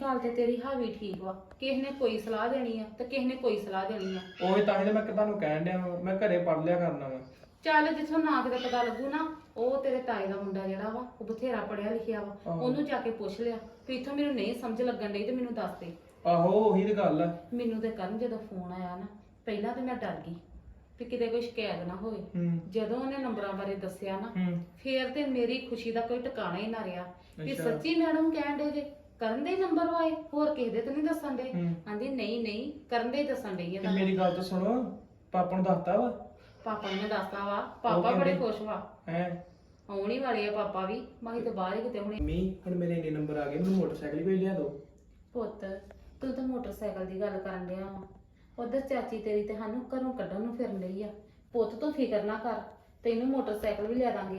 ਗੱਲ ਤੇ ਤੇਰੀ ਹਾਵੀ ਠੀਕ ਵਾ। ਕਿਸੇ ਨੇ ਕੋਈ ਸਲਾਹ ਦੇਣੀ ਆ ਤੇ ਕਿਸੇ ਨੇ ਕੋਈ ਸਲਾਹ ਦੇਣੀ ਆ। ਉਹ ਤਾਂ ਹੀ ਤਾਂ ਮੈਂ ਤੁਹਾਨੂੰ ਕਹਿਣ ਡਿਆ ਵਾਂ, ਮੈਂ ਘਰੇ ਪੜ ਲਿਆ ਕਰਨਾ ਵਾ। ਚੱਲ ਜਿੱਥੋਂ ਨਾ ਕਿਤੇ ਪਤਾ ਲੱਗੂ ਨਾ ਉਹ ਤੇਰੇ ਤਾਏ ਦਾ ਮੁੰਡਾ ਜਿਹੜਾ ਵਾ ਉਹ ਬਥੇਰਾ ਪੜਿਆ ਲਿਖਿਆ ਵਾ। ਆਹੋ। ਉਹਨੂੰ ਜਾ ਕੇ ਪੁੱਛ ਲਿਆ। ਵੀ ਇੱਥੋਂ ਮੈਨੂੰ ਨਹੀਂ ਸਮਝ ਲੱਗਣ ਡਈ ਤੇ ਮੈਨੂੰ ਦੱਸ ਦੇ। ਆਹੋ ਉਹੀ ਤੇ ਗੱਲ ਆ। ਮੈਨੂੰ ਤੇ ਕਰਨ ਜਦੋਂ ਫੋਨ ਆਇਆ ਨਾ ਪਹਿਲਾਂ ਤੇ ਮੈਂ ਡਰ ਗਈ ਵੀ ਕਿਤੇ ਕੋਈ ਸ਼ਿਕਾਇਤ ਨਾ ਹੋਵੇ। ਹੂੰ। ਜਦੋਂ ਉਹਨੇ ਨੰਬਰਾਂ ਬਾਰੇ ਦੱਸਿਆ ਨਾ ਹੂੰ। ਫੇਰ ਤੇ ਮੇਰੀ ਖੁਸ਼ੀ ਦਾ ਕੋਈ ਟਿਕਾਣਾ ਹੀ ਨਾ ਰਿਹਾ ਵੀ ਅੱਛਾ। ਸੱਚੀ ਮੈਡਮ ਕਹਿਣ ਦੇ ਜੇ ਕਰਨ ਦੇ ਹੀ ਨੰਬਰ ਆਏ ਹੋਰ ਕਿਸੇ ਦੇ ਤਾਂ ਨਹੀਂ ਦੱਸਣ ਦੇ ਹੂੰ। ਆਂਦੀ ਨਹੀਂ ਨਹੀਂ ਕਰਨ ਦੇ ਹੀ ਦੱਸਣ ਡਈ ਤੇ ਮੇਰੀ ਗੱਲ ਤਾਂ ਸੁਣੋ ਪਾਪਾ ਨੂੰ ਦੱਸਤਾ ਵਾ। ਪਾਪਾ ਨੇ ਦੱਸਤਾ ਵਾ ਪਾਪਾ? ਬੜੇ ਖੁਸ਼ ਵਾ। ਹੈ? ਆਉਣ ਵਾਲੇ ਆ ਪਾਪਾ ਵੀ ਮਾਹੀ ਤੇ ਬਾਹਰ ਹੀ ਕਿਤੇ ਹੁਣੇ। ਮੰਮੀ ਹੁਣ ਮੇਰੇ ਇੰਨੇ ਨੰਬਰ ਆ ਗਏ ਮੈਨੂੰ ਮੋਟਰਸਾਈਕਲ ਕੋਈ ਲਿਆ ਦਿਓ ਪੁੱਤ ਤੂੰ ਤਾਂ ਮੋਟਰਸਾਈਕਲ ਦੀ ਗੱਲ ਕਰਨ ਡਿਆ ਵਾ। ਉਧਰ ਚਾਚੀ ਤੇਰੀ ਤੇ ਸਾਨੂੰ ਘਰੋਂ ਕੱਢਣ ਨੂੰ ਫਿਰਨ ਲਈ ਆ। ਪੁੱਤ ਤੂੰ ਫਿਕਰ ਨਾ ਕਰ ਤੈਨੂੰ ਮੋਟਰਸਾਈਕਲ ਵੀ ਲਿਆ ਦਾਂਗੇ।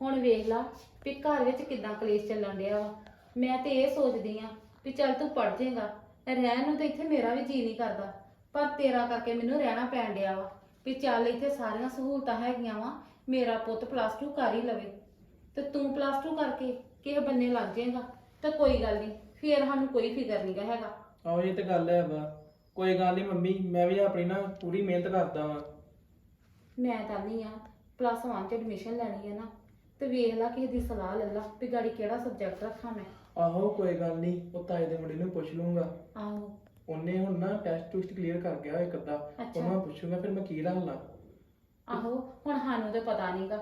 ਹੁਣ ਵੇਖ ਲਾ ਵੀ ਘਰ ਵਿੱਚ ਕਿਦਾਂ ਕਲੇਸ਼ ਚੱਲਣ ਡਿਆ ਵਾ। ਮੈਂ ਤੇ ਇਹ ਸੋਚਦੀ ਆ ਵੀ ਚੱਲ ਤੂੰ ਪੜ ਜਾਏਗਾ ਰਹਿਣ ਨੂੰ ਤਾਂ ਇੱਥੇ ਮੇਰਾ ਵੀ ਜੀ ਨਹੀਂ ਕਰਦਾ ਪਰ ਤੇਰਾ ਕਰਕੇ ਮੈਨੂੰ ਰਹਿਣਾ ਪੈਣ ਡਿਆ ਵਾ। ਵੀ ਚੱਲ ਇੱਥੇ ਸਾਰੀਆਂ ਸਹੂਲਤਾਂ ਹੈਗੀਆਂ ਵਾ ਮੇਰਾ ਪੁੱਤ ਪਲੱਸ 2 ਕਰ ਹੀ ਲਵੇ। ਤੇ ਤੂੰ ਪਲੱਸ 2 ਕਰਕੇ ਕਿਸੇ ਬੰਨੇ ਲੱਗ ਜਾਏਗਾ ਤਾਂ ਕੋਈ ਗੱਲ ਨਹੀਂ ਫੇਰ ਸਾਨੂੰ ਕੋਈ ਫਿਕਰ ਨਹੀਂਗਾ ਹੈਗਾ। ਆਹੋ ਇਹ ਤੇ ਗੱਲ ਹੈ ਵਾ ਕੋਈ ਗੱਲ ਨਹੀਂ ਮੰਮੀ ਮੈਂ ਵੀ ਆਪਣੀ ਨਾ ਪੂਰੀ ਮਿਹਨਤ ਕਰਦਾ ਵਾਂ। ਮੈਂ ਤਾਂ ਨਹੀਂ ਆ ਪਲੱਸ 1 ਚ ਐਡਮਿਸ਼ਨ ਲੈਣੀ ਹੈ ਨਾ ਤੇ ਵੇਖ ਲਾ ਕਿਸੇ ਦੀ ਸਲਾਹ ਲੈ ਲਾ ਵੀ ਗਾੜੀ ਕਿਹੜਾ ਸਬਜੈਕਟ ਰੱਖਾਂ ਮੈਂ। ਆਹੋ ਕੋਈ ਗੱਲ ਨਹੀਂ ਉਹ ਤਾਏ ਦੇ ਮੁੰਡੇ ਨੂੰ ਪੁੱਛ ਲੂੰਗਾ ਆਹੋ। ਉਹਨੇ ਹੁਣ ਨਾ ਟੈਸਟ ਟੂਸਟ ਕਲੀਅਰ ਕਰ ਗਿਆ ਇੱਕ ਅੱਧਾ। ਅੱਛਾ। ਉਹਨੂੰ ਮੈਂ ਪੁੱਛੂੰਗਾ ਫਿਰ ਮੈਂ ਕੀ ਰੱਖ ਲਾਂ? ਆਹੋ ਹੁਣ ਸਾਨੂੰ ਤੇ ਪਤਾ ਨਹੀਂਗਾ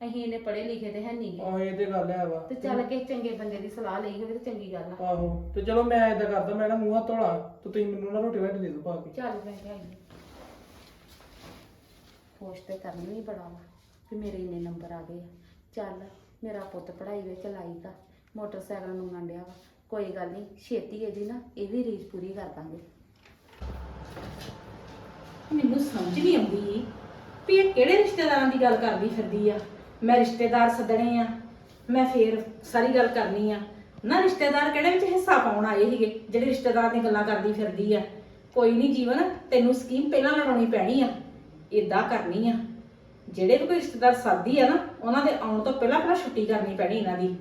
ਅਸੀਂ ਇਹਨੇ ਪੜ੍ਹੇ ਲਿਖੇ ਤੇ ਹੈ ਨਹੀਂ ਆਹੋ ਇਹ ਤੇ ਗੱਲ ਹੈ ਵਾ। ਤੇ ਚੱਲ ਕੇ ਚੰਗੇ ਬੰਦੇ ਦੀ ਸਲਾਹ ਲਈ ਹੋਵੇ ਤੇ ਚੰਗੀ ਗੱਲ ਆ। ਆਹੋ ਤੇ ਚਲੋ ਮੈਂ ਏਦਾਂ ਕਰਦਾ ਮੈਂ ਨਾ ਮੂੰਹ ਹੱਥ ਧੋਲਾ ਤੇ ਤੁਸੀਂ ਮੈਨੂੰ ਨਾ ਰੋਟੀ ਵਾਟੀ ਦੇ ਦਿਓ ਪਾ ਕੇ। ਚੱਲ ਮੈਂ ਕਿਹਾ ਆਈ ਕੋਸ਼ਿਸ਼ ਤੇ ਕਰਨੀ ਹੀ ਬੜਾ ਵਾ ਕਿ ਮੇਰੇ ਇੰਨੇ ਨੰਬਰ ਆ ਗਏ ਆ। ਚੱਲ ਮੇਰਾ ਪੁੱਤ ਪੜ੍ਹਾਈ ਵਿੱਚ ਲਾਈਗਾ ਮੋਟਰਸਾਈਕਲ ਮੰਗਣ ਡਿਆ ਵਾ। ਕੋਈ ਗੱਲ ਨਹੀਂ, ਛੇਤੀ ਇਹਦੀ ਨਾ, ਇਹ ਵੀ ਰੀਝ ਪੂਰੀ ਕਰ ਦਾਂਗੇ। ਮੈਨੂੰ ਸਮਝ ਨਹੀਂ ਆਉਂਦੀ ਵੀ ਇਹ ਕਿਹੜੇ ਰਿਸ਼ਤੇਦਾਰਾਂ ਦੀ ਗੱਲ ਕਰਦੀ ਫਿਰਦੀ ਆ। ਮੈਂ ਰਿਸ਼ਤੇਦਾਰ ਸੱਦਣੇ ਆ, ਮੈਂ ਫੇਰ ਸਾਰੀ ਗੱਲ ਕਰਨੀ ਆ। ਨਾ ਰਿਸ਼ਤੇਦਾਰ ਕਿਹੜੇ ਵਿੱਚ ਹਿੱਸਾ ਪਾਉਣ ਆਏ ਸੀਗੇ, ਜਿਹੜੇ ਰਿਸ਼ਤੇਦਾਰਾਂ ਦੀ ਗੱਲਾਂ ਕਰਦੀ ਫਿਰਦੀ ਆ। ਕੋਈ ਨਹੀਂ ਜੀਵਨ, ਤੈਨੂੰ ਸਕੀਮ ਪਹਿਲਾਂ ਲੜਾਉਣੀ ਪੈਣੀ ਆ ਇਦਾਂ ਕਰਨੀ ਆ। ਜਿਹੜੇ ਵੀ ਕੋਈ ਰਿਸ਼ਤੇਦਾਰ ਸੱਦੀ ਆ ਨਾ, ਉਹਨਾਂ ਦੇ ਆਉਣ ਤੋਂ ਪਹਿਲਾਂ ਪਹਿਲਾਂ ਛੁੱਟੀ ਕਰਨੀ ਪੈਣੀ ਇਹਨਾਂ ਦੀ।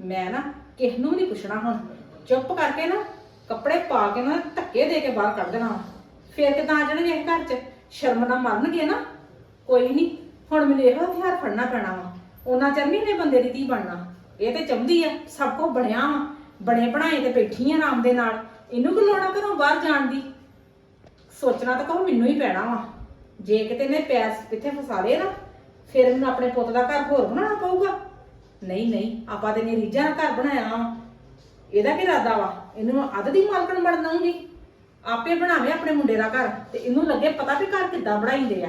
ਮੈਂ ਨਾ ਕਿਸ ਨੂੰ ਨਹੀਂ ਪੁੱਛਣਾ ਹੁਣ। ਚੁੱਪ ਕਰਕੇ ਨਾ ਕੱਪੜੇ ਪਾ ਕੇ ਨਾ ਧੱਕੇ ਦੇ ਕੇ ਬਾਹਰ ਕੱਢ ਦੇਣਾ ਵਾ। ਫੇਰ ਕਿਦਾਂ ਆ ਜਾਣਗੇ ਇਹ ਘਰ 'ਚ? ਸ਼ਰਮ ਨਾਲ ਮਰਨਗੇ ਨਾ। ਕੋਈ ਨਹੀਂ ਹੁਣ ਮੈਨੂੰ ਇਹੋ ਹਥਿਆਰ ਫੜਨਾ ਪੈਣਾ ਵਾ। ਉਹਨਾਂ ਚਿਰ ਨਹੀਂ ਨੇ ਬੰਦੇ ਦੀ ਧੀ ਬਣਨਾ। ਇਹ ਤੇ ਚਾਹੁੰਦੀ ਆ, ਸਭ ਕੁਝ ਬਣਿਆ ਵਾ। ਬਣੇ ਬਣਾਏ ਤੇ ਬੈਠੀ ਆ ਆਰਾਮ ਦੇ ਨਾਲ। ਇਹਨੂੰ ਕਿ ਲੋੜਾ ਘਰੋਂ ਬਾਹਰ ਜਾਣ ਦੀ? ਸੋਚਣਾ ਤਾਂ ਕਹੋ ਮੈਨੂੰ ਹੀ ਪੈਣਾ ਵਾ। ਜੇ ਕਿਤੇ ਨੇ ਪੈਸ ਕਿੱਥੇ ਫਸਾ ਲਏ ਨਾ, ਫਿਰ ਮੈਨੂੰ ਆਪਣੇ ਪੁੱਤ ਦਾ ਘਰ ਹੋਰ ਬਣਾਉਣਾ ਪਊਗਾ। ਨਹੀਂ ਨਹੀਂ, ਆਪਾਂ ਤੇ ਨੇ ਰੀਝਾਂ ਨਾਲ ਘਰ ਬਣਾਇਆ ਵਾ। ਇਹਦਾ ਕੀ ਇਰਾਦਾ ਵਾ? ਇਹਨੂੰ ਮੈਂ ਅੱਧ ਦੀ ਮਾਲਕਣ ਬਣ ਦਊਂਗੀ। ਆਪੇ ਬਣਾਵੇ ਆਪਣੇ ਮੁੰਡੇ ਦਾ ਘਰ। ਤੇ ਇਹਨੂੰ ਲੱਗੇ ਪਤਾ ਵੀ ਘਰ ਕਿੱਦਾਂ ਬਣਾਈਂਦੇ ਆ।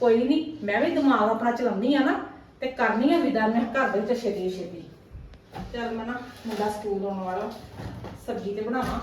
ਕੋਈ ਨਹੀਂ, ਮੈਂ ਵੀ ਦਿਮਾਗ ਆਪਣਾ ਚਲਾਉਂਦੀ ਆ ਨਾ, ਤੇ ਕਰਨੀ ਆ ਵਿਦਾ ਮੈਂ ਘਰ ਦੇ ਵਿੱਚ ਛੇਤੀ ਛੇਤੀ। ਚੱਲ ਮੈਂ ਨਾ ਮੁੰਡਾ ਸਕੂਲ ਆਉਣ ਵਾਲਾ। ਸਬਜ਼ੀ ਤੇ ਬਣਾਵਾਂ।